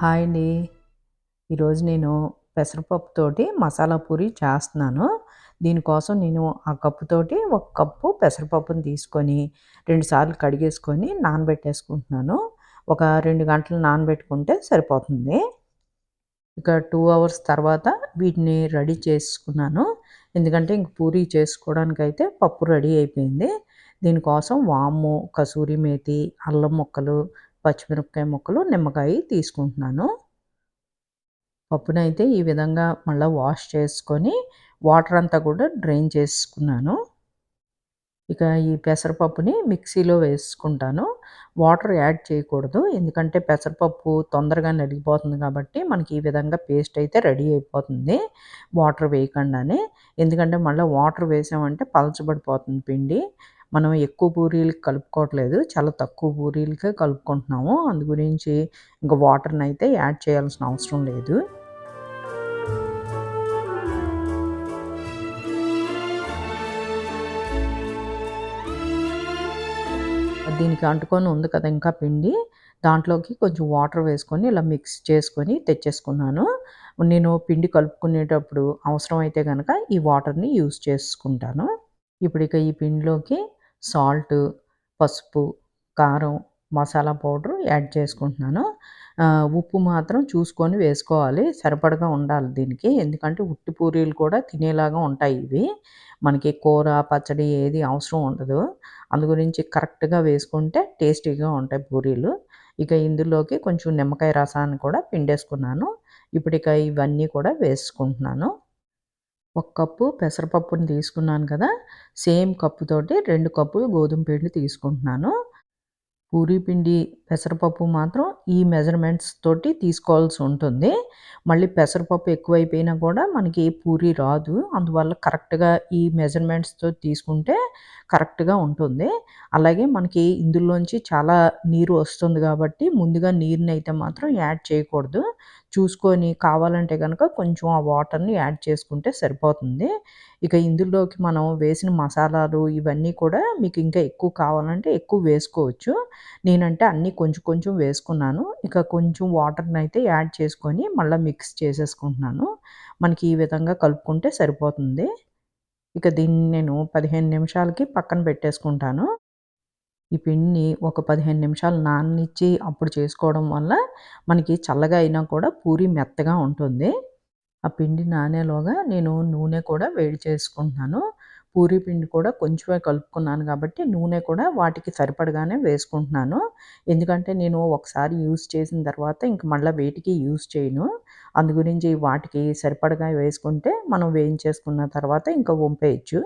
Hi అండి. ఈరోజు నేను పెసరపప్పుతోటి మసాలా పూరి చేస్తున్నాను. దీనికోసం నేను ఆ కప్పుతోటి ఒక కప్పు పెసరపప్పుని తీసుకొని రెండుసార్లు కడిగేసుకొని నానబెట్టేసుకుంటున్నాను. ఒక రెండు గంటలు నానబెట్టుకుంటే సరిపోతుంది. ఇక టూ అవర్స్ తర్వాత వీటిని రెడీ చేసుకున్నాను. ఎందుకంటే ఇంక పూరి చేసుకోవడానికి అయితే పప్పు రెడీ అయిపోయింది. దీనికోసం వాము కసూరి మేతి అల్లం ముక్కలు పచ్చిమిరపకాయ ముక్కలు నిమ్మకాయ తీసుకుంటున్నాను. పప్పునైతే ఈ విధంగా మళ్ళీ వాష్ చేసుకొని వాటర్ అంతా కూడా డ్రైన్ చేసుకున్నాను. ఇక ఈ పెసరపప్పుని మిక్సీలో వేసుకుంటాను. వాటర్ యాడ్ చేయకూడదు ఎందుకంటే పెసరపప్పు తొందరగా నలిగిపోతుంది కాబట్టి మనకి ఈ విధంగా పేస్ట్ అయితే రెడీ అయిపోతుంది వాటర్ వేయకుండానే. ఎందుకంటే మళ్ళీ వాటర్ వేసామంటే పలచబడిపోతుంది పిండి. మనం ఎక్కువ పూరీలు కలుపుకోవట్లేదు. చాలా తక్కువ పూరీలకే కలుపుకుంటున్నాము. అందు గురించి ఇంకా వాటర్ని అయితే యాడ్ చేయాల్సిన అవసరం లేదు. దీనికి అంటుకొని ఉంది కదా ఇంకా పిండి. దాంట్లోకి కొంచెం వాటర్ వేసుకొని ఇలా మిక్స్ చేసుకొని తెచ్చేసుకున్నాను. నేను పిండి కలుపుకునేటప్పుడు అవసరం అయితే కనుక ఈ వాటర్ని యూస్ చేసుకుంటాను. ఇప్పుడు ఇక ఈ పిండిలోకి సాల్ట్ పసుపు కారం మసాలా పౌడర్ యాడ్ చేసుకుంటున్నాను. ఉప్పు మాత్రం చూసుకొని వేసుకోవాలి. సరిపడగా ఉండాలి దీనికి. ఎందుకంటే ఉట్టి పూరీలు కూడా తినేలాగా ఉంటాయి ఇవి. మనకి కూర పచ్చడి ఏది అవసరం ఉండదు. అందు గురించి కరెక్ట్గా వేసుకుంటే టేస్టీగా ఉంటాయి పూరీలు. ఇక ఇందులోకి కొంచెం నిమ్మకాయ రసాన్ని కూడా పిండేసుకున్నాను. ఇప్పుడు ఇక ఇవన్నీ కూడా వేసుకుంటున్నాను. ఒక కప్పు పెసరపప్పుని తీసుకున్నాను కదా సేమ్ కప్పుతోటి రెండు కప్పులు గోధుమ పిండి తీసుకుంటున్నాను. పూరీ పిండి పెసరపప్పు మాత్రం ఈ మెజర్మెంట్స్ తోటి తీసుకోవాల్సి ఉంటుంది. మళ్ళీ పెసరపప్పు ఎక్కువైపోయినా కూడా మనకి పూరి రాదు. అందువల్ల కరెక్ట్గా ఈ మెజర్మెంట్స్తో తీసుకుంటే కరెక్ట్గా ఉంటుంది. అలాగే మనకి ఇందులోంచి చాలా నీరు వస్తుంది కాబట్టి ముందుగా నీరుని అయితే మాత్రం యాడ్ చేయకూడదు. చూసుకొని కావాలంటే కనుక కొంచెం ఆ వాటర్ని యాడ్ చేసుకుంటే సరిపోతుంది. ఇక ఇందులోకి మనం వేసిన మసాలాలు ఇవన్నీ కూడా మీకు ఇంకా ఎక్కువ కావాలంటే ఎక్కువ వేసుకోవచ్చు. నేనంటే అన్నీ కొంచెం కొంచెం వేసుకున్నాను. ఇక కొంచెం వాటర్ని అయితే యాడ్ చేసుకొని మళ్ళీ మిక్స్ చేసేసుకుంటున్నాను. మనకి ఈ విధంగా కలుపుకుంటే సరిపోతుంది. ఇక దీన్ని నేను పదిహేను నిమిషాలకి పక్కన పెట్టేసుకుంటాను. ఈ పిండిని ఒక పదిహేను నిమిషాలు నాననిచ్చి అప్పుడు చేసుకోవడం వల్ల మనకి చల్లగా అయినా కూడా పూరి మెత్తగా ఉంటుంది. ఆ పిండి నానేలోగా నేను నూనె కూడా వేడి చేసుకుంటున్నాను. పూరి పిండి కూడా కొంచెమే కలుపుకున్నాను కాబట్టి నూనె కూడా వాటికి సరిపడగానే వేసుకుంటున్నాను. ఎందుకంటే నేను ఒకసారి యూస్ చేసిన తర్వాత ఇంక మళ్ళీ వేటికి యూస్ చేయను. అందు గురించి వాటికి సరిపడగా వేసుకుంటే మనం వేయించేసుకున్న తర్వాత ఇంకా వంపేయచ్చు.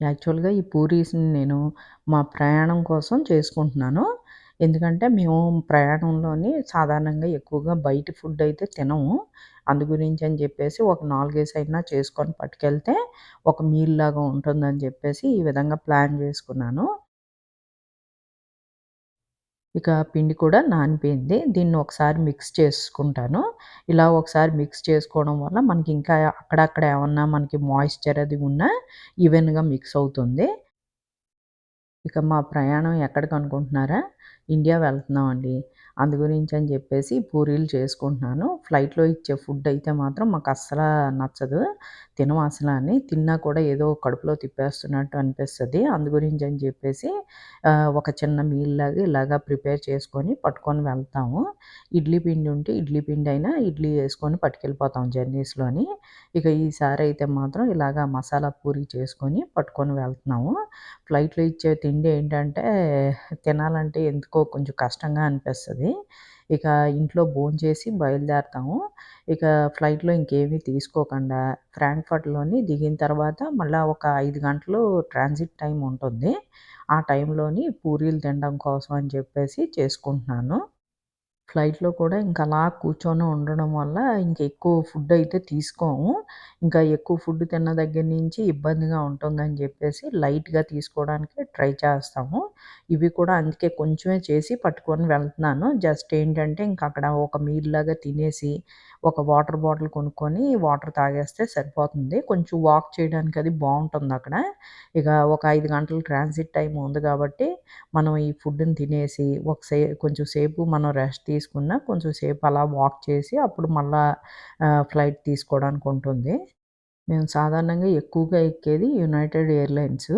యాక్చువల్గా ఈ పూరీస్ని నేను మా ప్రయాణం కోసం చేసుకుంటున్నాను. ఎందుకంటే మేము ప్రయాణంలోని సాధారణంగా ఎక్కువగా బయట ఫుడ్ అయితే తినము. అందు గురించి అని చెప్పేసి ఒక నాలుగేసి అయినా చేసుకొని పట్టుకెళ్తే ఒక మీల్ లాగా ఉంటుందని చెప్పేసి ఈ విధంగా ప్లాన్ చేసుకున్నాను. ఇక పిండి కూడా నానిపోయింది. దీన్ని ఒకసారి మిక్స్ చేసుకుంటాను. ఇలా ఒకసారి మిక్స్ చేసుకోవడం వల్ల మనకి ఇంకా అక్కడక్కడ ఏమన్నా మనకి మాయిశ్చర్ అది ఉన్నా ఈవెన్గా మిక్స్ అవుతుంది. ఇక మా ప్రయాణం ఎక్కడికి అనుకుంటున్నారా? ఇండియా వెళ్తున్నామండి. అందు గురించి అని చెప్పేసి పూరీలు చేసుకుంటున్నాను. ఫ్లైట్లో ఇచ్చే ఫుడ్ అయితే మాత్రం మాకు అస్సలు నచ్చదు. తినం అసలు అని. తిన్నా కూడా ఏదో కడుపులో తిప్పేస్తున్నట్టు అనిపిస్తుంది. అందు గురించి అని చెప్పేసి ఒక చిన్న మీల్ లాగా ఇలాగా ప్రిపేర్ చేసుకొని పట్టుకొని వెళ్తాము. ఇడ్లీ పిండి ఉంటే ఇడ్లీ పిండి అయినా ఇడ్లీ వేసుకొని పట్టుకెళ్ళిపోతాం జర్నీస్లోని ఇక ఈసారి అయితే మాత్రం ఇలాగా మసాలా పూరి చేసుకొని పట్టుకొని వెళ్తున్నాము. ఫ్లైట్లో ఇచ్చే తిండి ఏంటంటే తినాలంటే ఎందుకో కొంచెం కష్టంగా అనిపిస్తుంది. ఇక ఇంట్లో చేసి బయలుదేరుతాము. ఇక ఫ్లైట్లో ఇంకేమీ తీసుకోకుండా ఫ్రాంక్ఫర్ట్లోని దిగిన తర్వాత మళ్ళీ ఒక ఐదు గంటలు ట్రాన్సిట్ టైం ఉంటుంది. ఆ టైంలోని పూరీలు తినడం కోసం అని చెప్పేసి చేసుకుంటున్నాను. ఫ్లైట్లో కూడా ఇంకా అలా కూర్చొని ఉండడం వల్ల ఇంకా ఎక్కువ ఫుడ్ అయితే తీసుకోము. ఇంకా ఎక్కువ ఫుడ్ తిన్న దగ్గర నుంచి ఇబ్బందిగా ఉంటుందని చెప్పేసి లైట్గా తీసుకోవడానికి ట్రై చేస్తాము. ఇవి కూడా అందుకే కొంచెమే చేసి పట్టుకొని వెళ్తున్నాను. జస్ట్ ఏంటంటే ఇంకా అక్కడ ఒక మీల్ లాగా తినేసి ఒక వాటర్ బాటిల్ కొనుక్కొని వాటర్ తాగేస్తే సరిపోతుంది. కొంచెం వాక్ చేయడానికి అది బాగుంటుంది అక్కడ ఇక ఒక ఐదు గంటలు ట్రాన్సిట్ టైం ఉంది కాబట్టి, మనం ఈ ఫుడ్‌ని తినేసి ఒక సే కొంచెం సేపు మనం రెస్ట్ తీసుకున్న, కొంచెం సేపు అలా వాక్ చేసి అప్పుడు మళ్ళా ఫ్లైట్ తీసుకోవడానికి ఉంటుంది. మేము సాధారణంగా ఎక్కువగా ఎక్కేది యునైటెడ్ ఎయిర్‌లైన్స్.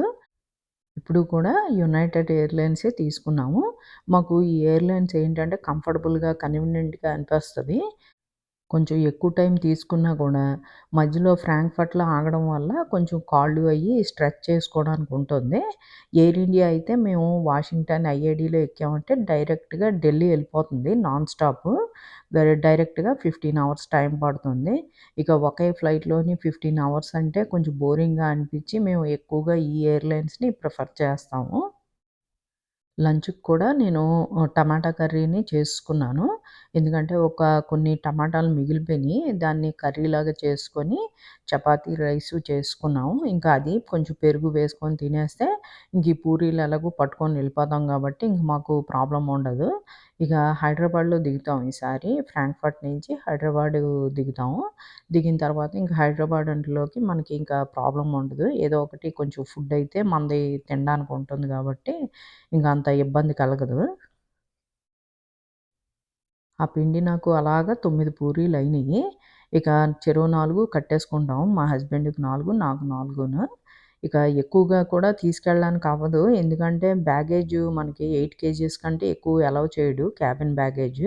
ఇప్పుడు కూడా యునైటెడ్ ఎయిర్‌లైన్సే తీసుకున్నాము. మాకు ఈ ఎయిర్‌లైన్స్ ఏంటంటే కంఫర్టబుల్‌గా, కన్వీనియంట్‌గా అనిపిస్తుంది కొంచెం ఎక్కువ టైం తీసుకున్నా కూడా మధ్యలో ఫ్రాంక్‌ఫర్ట్‌లో ఆగడం వల్ల కొంచెం కాళ్ళు అయ్యి స్ట్రెచ్ చేసుకోవడానికి ఉంటుంది. ఎయిర్ ఇండియా అయితే మేము వాషింగ్టన్ ఐఏడీలో ఎక్కామంటే డైరెక్ట్‌గా ఢిల్లీ వెళ్ళిపోతుంది నాన్ స్టాప్. డైరెక్ట్‌గా 15 అవర్స్ టైం పడుతుంది. ఇక ఒకే ఫ్లైట్‌లోని 15 అవర్స్ అంటే కొంచెం బోరింగ్‌గా అనిపించి మేము ఎక్కువగా ఈ ఎయిర్‌లైన్స్‌ని ప్రిఫర్ చేస్తాము. లంచ్‌కి కూడా నేను టమాటా కర్రీని చేసుకున్నాను. ఎందుకంటే ఒక కొన్ని టమాటాలు మిగిలిపోయినాయి దాన్ని కర్రీలాగా చేసుకొని చపాతీ, రైస్ చేసుకున్నాము. ఇంకా అది కొంచెం పెరుగు వేసుకొని తినేస్తే ఇంక ఈ పూరీలు ఎలాగో పట్టుకొని వెళ్ళిపోతాం కాబట్టి ఇంక మాకు ప్రాబ్లం ఉండదు. ఇక హైదరాబాద్‌లో దిగుతాం ఈసారి. ఫ్రాంక్‌ఫర్ట్ నుంచి హైదరాబాద్ దిగుతాము. దిగిన తర్వాత ఇంకా హైదరాబాద్ అంటలోకి మనకి ఇంకా ప్రాబ్లం ఉండదు. ఏదో ఒకటి కొంచెం ఫుడ్ అయితే మనది తినడానికి ఉంటుంది కాబట్టి ఇంక అంత ఇబ్బంది కలగదు. ఆ పిండి నాకు అలాగా 9 పూరీలయినియి. ఇక చెరువు నాలుగు కట్టేసుకుంటాం. మా హస్బెండ్‌కి నాలుగు నాకు నాలుగును ఇక ఎక్కువగా కూడా తీసుకెళ్ళడానికి అవ్వదు. ఎందుకంటే బ్యాగేజు మనకి ఎయిట్ కేజీస్ కంటే ఎక్కువ అలౌ చేయడు క్యాబిన్ బ్యాగేజ్.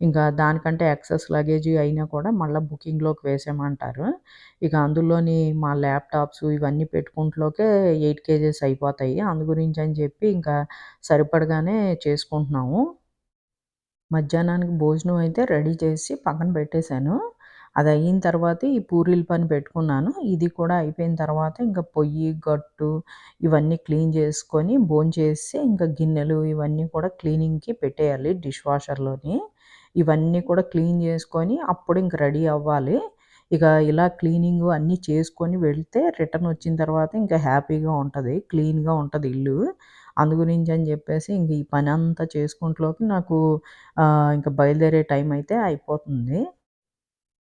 ఇంకా దానికంటే ఎక్సెస్ లగేజ్ అయినా కూడా మళ్ళీ బుకింగ్‌లోకి వేసేయమంటారు. ఇక అందులోని మా ల్యాప్‌టాప్స్ ఇవన్నీ పెట్టుకుంటలోకే ఎయిట్ కేజెస్ అయిపోతాయి. అందు గురించి అని చెప్పి ఇంకా సరిపడగానే చేసుకుంటున్నాము. మధ్యాహ్నానికి భోజనం అయితే రెడీ చేసి పక్కన పెట్టేశాను. అది అయిన తర్వాత ఈ పూరీల పని పెట్టుకున్నాను. ఇది కూడా అయిపోయిన తర్వాత ఇంకా పొయ్యి, గట్టు ఇవన్నీ క్లీన్ చేసుకొని భోంచేసి ఇంకా గిన్నెలు ఇవన్నీ కూడా క్లీనింగ్‌కి పెట్టేయాలి డిష్ వాషర్‌లోని. ఇవన్నీ కూడా క్లీన్ చేసుకొని అప్పుడు ఇంక రెడీ అవ్వాలి. ఇక ఇలా క్లీనింగ్ అన్నీ చేసుకొని వెళ్తే రిటర్న్ వచ్చిన తర్వాత ఇంకా హ్యాపీగా ఉంటుంది క్లీన్‌గా ఉంటుంది ఇల్లు. అందు గురించి అని చెప్పేసి ఇంక ఈ పని అంతా చేసుకుంటలోకి నాకు ఇంకా బయలుదేరే టైం అయితే అయిపోతుంది.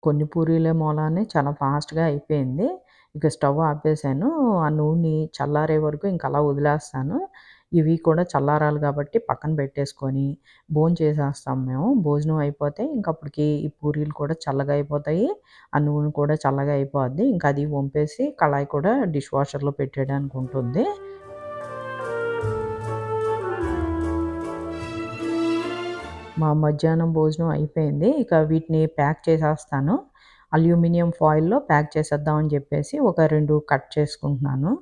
కొన్ని పూరీలే మూలానే చాలా ఫాస్ట్‌గా అయిపోయింది. ఇక స్టవ్ ఆపేసాను. ఆ నూనె చల్లారే వరకు ఇంక అలా వదిలేస్తాను. ఇవి కూడా చల్లారాలి కాబట్టి పక్కన పెట్టేసుకొని భోజనం చేసేస్తాం మేము. భోజనం అయిపోతే ఇంక అప్పటికి ఈ పూరీలు కూడా చల్లగా అయిపోతాయి. ఆ నూనె కూడా చల్లగా అయిపోద్ది. ఇంకా అది వంపేసి కళాయి కూడా డిష్ వాషర్‌లో పెట్టేయడానికి ఉంటుంది. మా మధ్యాహ్నం భోజనం అయిపోయింది. ఇక వీటిని ప్యాక్ చేసేస్తాను. అల్యూమినియం ఫాయిల్‌లో ప్యాక్ చేసేద్దాం అని చెప్పేసి ఒక రెండు కట్ చేసుకుంటున్నాను.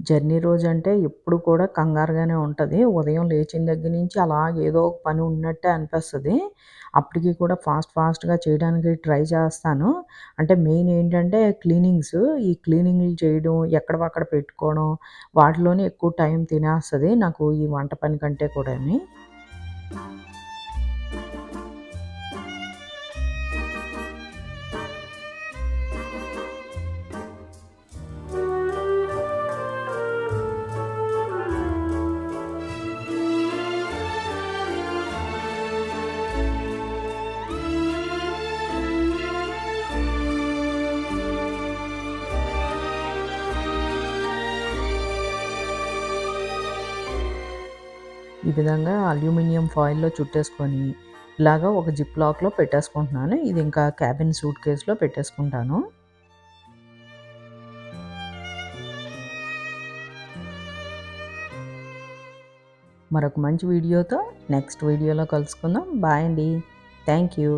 జర్నీ రోజు అంటే ఎప్పుడు కూడా కంగారుగానే ఉంటుంది ఉదయం లేచిన దగ్గర నుంచి అలాగే ఏదో ఒక పని ఉన్నట్టే అనిపిస్తుంది అప్పటికి కూడా ఫాస్ట్ ఫాస్ట్‌గా చేయడానికి ట్రై చేస్తాను. అంటే మెయిన్ ఏంటంటే క్లీనింగ్స్. ఈ క్లీనింగ్‌లు చేయడం, ఎక్కడవక్కడ పెట్టుకోవడం వాటిలోనే ఎక్కువ టైం తినేస్తుంది నాకు ఈ వంట పని కంటే కూడాని. ఈ విధంగా అల్యూమినియం ఫాయిల్‌లో చుట్టేసుకొని ఇలాగా ఒక జిప్ లాక్‌లో పెట్టేసుకుంటున్నాను. ఇది ఇంకా క్యాబిన్ సూట్ కేసులో పెట్టేసుకుంటాను. మరొక మంచి వీడియోతో నెక్స్ట్ వీడియోలో కలుసుకుందాం. బాయ్ అండి. Thank you.